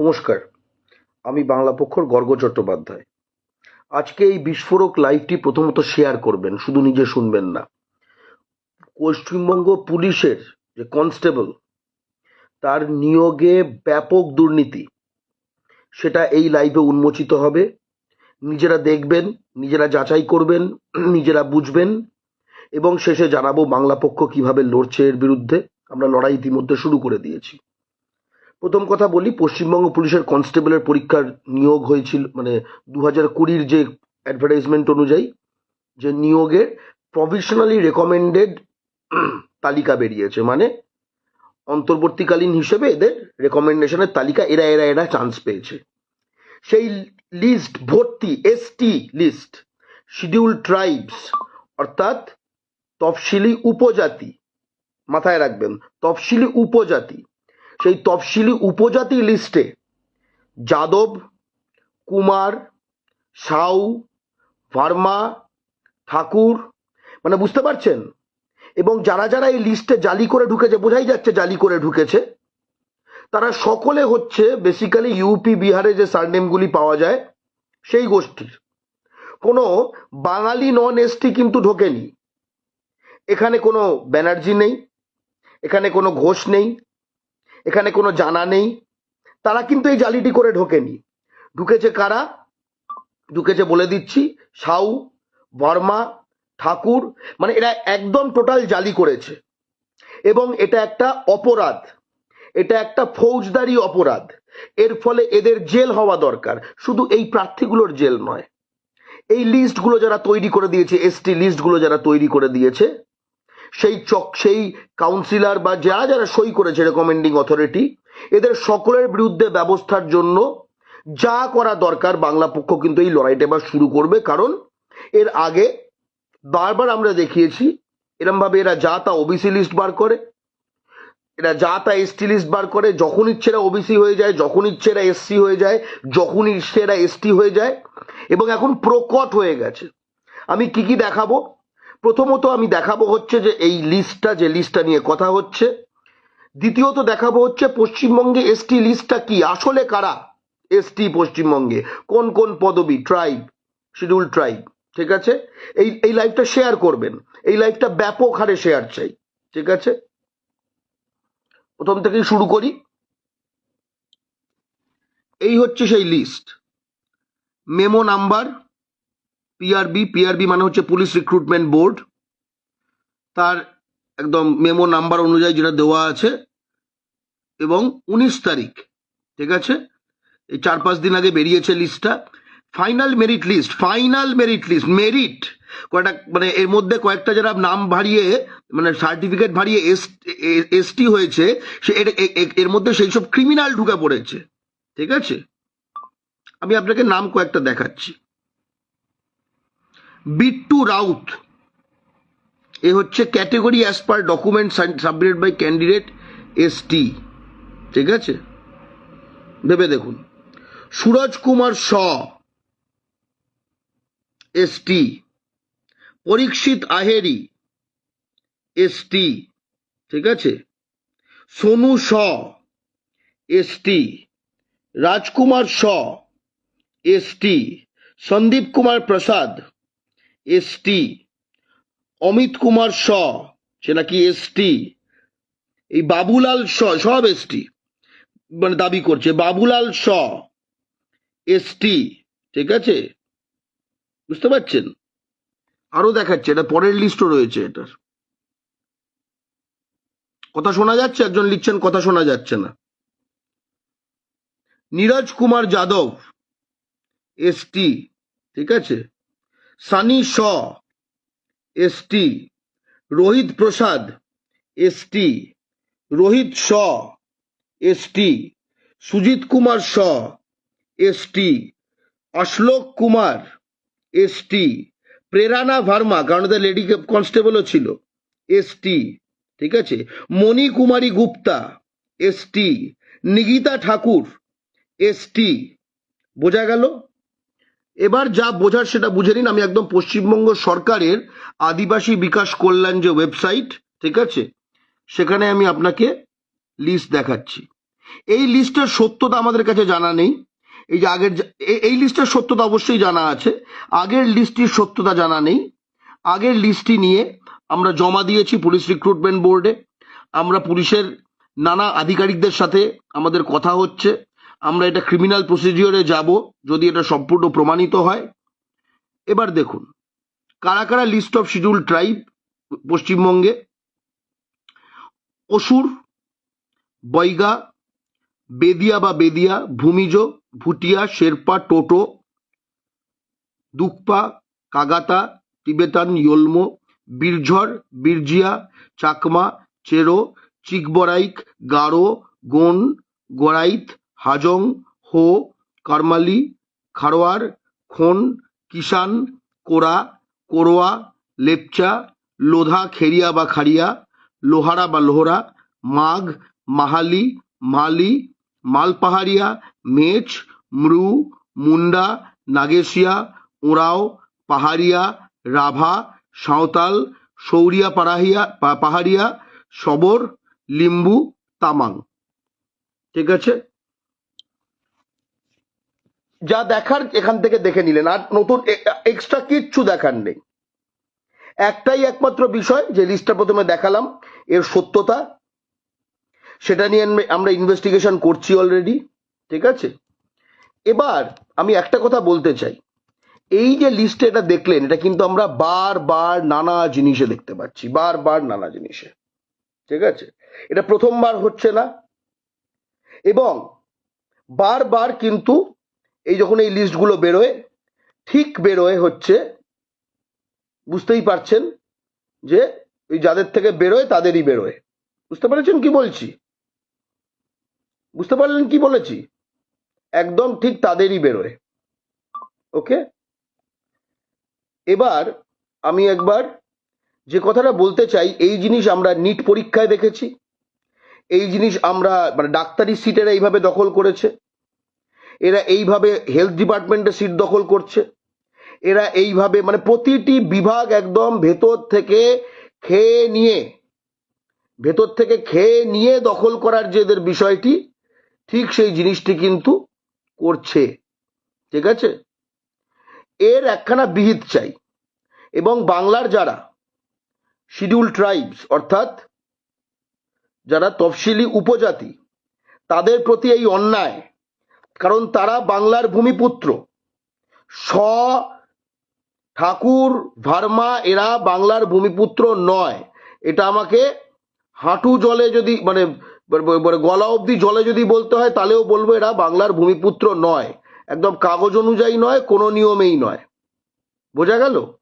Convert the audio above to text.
নমস্কার। আমি বাংলা পক্ষর গর্গ চট্টোপাধ্যায়। আজকে এই বিস্ফোরক লাইভটি প্রথমত শেয়ার করবেন, শুধু নিজে শুনবেন না। পশ্চিমবঙ্গ পুলিশের যে কনস্টেবল তার নিয়োগে ব্যাপক দুর্নীতি। সেটা এই লাইভে উন্মোচিত হবে। নিজেরা দেখবেন, নিজেরা যাচাই করবেন, নিজেরা বুঝবেন, এবং শেষে জানাব বাংলা পক্ষ কীভাবে লড়ছে এর বিরুদ্ধে। আমরা লড়াই ইতিমধ্যে শুরু করে দিয়েছি। প্রথম কথা বলি, পশ্চিমবঙ্গ পুলিশের কনস্টেবলের পরীক্ষার নিয়োগ হয়েছিল মানে দু হাজার কুড়ির যে অ্যাডভার্টাইজমেন্ট অনুযায়ী যে নিয়োগের প্রভিশনালি রেকমেন্ডেড তালিকা বেরিয়েছে। মানে অন্তর্বর্তীকালীন হিসেবে এদের রেকমেন্ডেশনের তালিকা, এরা এরা এরা চান্স পেয়েছে। সেই লিস্ট ভর্তি এসটি লিস্ট শিডিউল ট্রাইবস অর্থাৎ তফসিলি উপজাতি, মাথায় রাখবেন, তফসিলি উপজাতি সেই তফসিলি উপজাতি লিস্টে যাদব, কুমার, সাউ, ভার্মা, ঠাকুর মানে বুঝতে পারছেন? এবং যারা যারা এই লিস্টে জালি করে ঢুকেছে, বোঝাই যাচ্ছে জালি করে ঢুকেছে, তারা সকলে হচ্ছে বেসিক্যালি ইউপি বিহারে যে সারনেমগুলি পাওয়া যায়, সেই গোষ্ঠীর। কোনো বাঙালি নন এসটি কিন্তু ঢোকেনি। এখানে কোনো ব্যানার্জি নেই, এখানে কোনো ঘোষ নেই এখানে কোনো জানা নেই। তারা কিন্তু এই জালিটি করে ঢোকেনি। ঢুকেছে কারা? ঢুকেছে বলে দিচ্ছি, সাউ, বর্মা, ঠাকুর মানে এরা একদম টোটাল জালি করেছে। এবং এটা একটা অপরাধ। এটা একটা ফৌজদারি অপরাধ। এর ফলে এদের জেল হওয়া দরকার। শুধু এই প্রার্থীগুলোর জেল নয়। এই লিস্টগুলো যারা তৈরি করে দিয়েছে, এসটি লিস্টগুলো যারা তৈরি করে দিয়েছে সেই চক, সেই কাউন্সিলর বা যারা যারা সই করেছে রেকমেন্ডিং অথরিটি এদের সকলের বিরুদ্ধে ব্যবস্থার জন্য যা করা দরকার বাংলা পক্ষ কিন্তু এই লড়াইটা এবার শুরু করবে। কারণ এর আগে বারবার আমরা দেখিয়েছি এরম ভাবে এরা যা তা ওবিসি লিস্ট বার করে, এরা যা তা এসটি লিস্ট বার করে, যখন ইচ্ছে এরা ওবিসি হয়ে যায়, যখন ইচ্ছে এরা এসসি হয়ে যায়, যখন ইচ্ছে এরা এসটি হয়ে যায়, এবং এখন প্রকট হয়ে গেছে। আমি কি কি দেখাবো? প্রথমত আমি দেখাবো হচ্ছে যে এই লিস্টটা যে লিস্টটা নিয়ে কথা হচ্ছে। দ্বিতীয়ত দেখাবো হচ্ছে পশ্চিমবঙ্গে এসটি লিস্টটা কি? আসলে কারা এসটি পশ্চিমবঙ্গে? কোন কোন পদবি? ট্রাইব শিডিউল ট্রাইব ঠিক আছে? এই এই লাইভটা শেয়ার করবেন। এই লাইভটা ব্যাপক হারে শেয়ার চাই, ঠিক আছে? প্রথম থেকেই শুরু করি। এই হচ্ছে সেই list memo number PRB PRB মানে হচ্ছে পুলিশ রিক্রুটমেন্ট বোর্ড তার একদম মেমো নাম্বার অনুযায়ী যেটা দেওয়া আছে। এবং উনিশ তারিখ, ঠিক আছে? এই চার পাঁচ দিন আগে বেরিয়েছে লিস্টটা final merit list final merit list merit কয়েকটা মানে এর মধ্যে কয়েকটা যারা নাম ভারিয়ে মানে সার্টিফিকেট ভারিয়ে এসটি হয়েছে, সে এর মধ্যে সেই সব ক্রিমিনাল ঢুকে পড়েছে। ঠিক আছে? আমি আপনাকে নাম কয়েকটা দেখাচ্ছি। বিট্টু রাউত এ হচ্ছে category as per document submitted by candidate ST ঠিক আছে? ভেবে দেখুন। সুরজ কুমার শ এসটি পরীক্ষিত আহেরি এসটি ঠিক আছে? Sonu Shaw ST Rajkumar Shaw ST Sandeep Kumar Prasad. ST Amit Kumar Shaw, সে নাকি এসটি এই বাবুলাল শ, সব এসটি মানে দাবি করছে। বাবুলাল শ এসটি ঠিক আছে? বুঝতে পারছেন? আরও দেখাচ্ছে, এটা পরের লিস্টও রয়েছে এটার। কথা শোনা যাচ্ছে? একজন লিখছেন, কথা শোনা যাচ্ছে না। নীরজ কুমার যাদব এসটি ঠিক আছে? Sunny Shaw ST Rohit Prasad ST Rohit Shaw ST Sujit Kumar Shaw ST Ashlok Kumar ST Prerna Verma, কারণ ওদের লেডি কনস্টেবলও ছিল এসটি ঠিক আছে? মণি কুমারী গুপ্তা এসটি নিগিতা ঠাকুর এসটি বোঝা গেল? এবার যা বোঝার সেটা বুঝে নিন। আমি একদম পশ্চিমবঙ্গ সরকারের আদিবাসী বিকাশ কল্যাণ যে ওয়েবসাইট, ঠিক আছে? সেখানে আমি আপনাকে লিস্ট দেখাচ্ছি। এই লিস্টের সত্যতা আমাদের কাছে জানা নেই। এই যে আগের এই লিস্টের সত্যতা অবশ্যই জানা আছে। আগের লিস্টটির সত্যতা জানা নেই। আগের লিস্টটি নিয়ে আমরা জমা দিয়েছি পুলিশ রিক্রুটমেন্ট বোর্ডে আমরা পুলিশের নানা আধিকারিকদের সাথে আমাদের কথা হচ্ছে। আমরা এটা ক্রিমিনাল প্রসিডিওরে যাব, যদি এটা সম্পূর্ণ প্রমাণিত হয়। এবার দেখুন, কারা কারা লিস্ট অফ শিডিউল ট্রাইব পশ্চিমবঙ্গে? অসুর, বৈগা, বেদিয়া বা বেদিয়া, ভূমিজ, ভুটিয়া, শেরপা, টোটো, দুকপা, কাগাতা তিবেতান ইয়োলমো বীরঝর বীরজিয়া, চাকমা, চেরো, চিকবরাইক, গারো, গোন, গোরাইত হাজং, হো, কারমালি, খারোয়ার, খন কিষান কোরা, কোরোয়া, লেপচা, লোধা, খেরিয়া বা খাড়িয়া লোহারা বা লোহরা, মাঘ, মাহালি, মালি, মালপাহাড়িয়া, মেচ, মৃু, মুন্ডা, নাগেশিয়া, ওঁরাও, পাহাড়িয়া, রাভা, সাঁওতাল সৌরিয়া পাড়াহিয়া পাহাড়িয়া সবর, লিম্বু, তামাং। ঠিক আছে? যা দেখার এখান থেকে দেখে নিলেন। আর নতুন এক্সট্রা কিচ্ছু দেখার নেই। একটাই একমাত্র বিষয়, যে লিস্টটা প্রথমে দেখালাম, এর সত্যতা। সেটা নিয়ে আমরা- ইনভেস্টিগেশন করছি অলরেডি ঠিক আছে? এবার আমি একটা কথা বলতে চাই। এই যে লিস্টে এটা দেখলেন, এটা কিন্তু আমরা বারবার নানা জিনিসে দেখতে পাচ্ছি। বারবার নানা জিনিসে। ঠিক আছে? এটা প্রথমবার হচ্ছে না। এবং বারবার কিন্তু এই যখন এই লিস্টগুলো বেরোয়, ঠিক বেরোয় হচ্ছে, বুঝতেই পারছেন যে ওই যাদের থেকে বেরোয় তাদেরই বেরোয়। বুঝতে পেরেছেন কি বলছি? বুঝতে পারলেন কি বলেছি? একদম ঠিক তাদেরই বেরোয়। ওকে? এবার আমি একবার যে কথাটা বলতে চাই, এই জিনিস আমরা নিট পরীক্ষায় দেখেছি। এই জিনিস আমরা মানে ডাক্তারি সিটেরা এইভাবে দখল করেছে। এরা এইভাবে হেলথ ডিপার্টমেন্টে সিট দখল করছে। এরা এইভাবে মানে প্রতিটি বিভাগ একদম ভেতর থেকে খেয়ে নিয়ে, ভেতর থেকে খেয়ে নিয়ে দখল করার যে এদের বিষয়টি, ঠিক সেই জিনিসটি কিন্তু করছে। ঠিক আছে? এর একখানা বিহিত চাই। এবং বাংলার যারা শিডিউল ট্রাইবস অর্থাৎ যারা তফসিলি উপজাতি, তাদের প্রতি এই অন্যায় কারণ তারা বাংলার ভূমিপুত্র। স, ঠাকুর, ভার্মা, এরা বাংলার ভূমিপুত্র নয়। এটা আমাকে হাঁটু জলে যদি মানে মানে- গলা অবধি জলে যদি বলতে হয়, তাহলেও বলব এরা বাংলার ভূমিপুত্র নয়। একদম কাগজ অনুযায়ী নয়, কোনো নিয়মেই নয়। বোঝা গেল?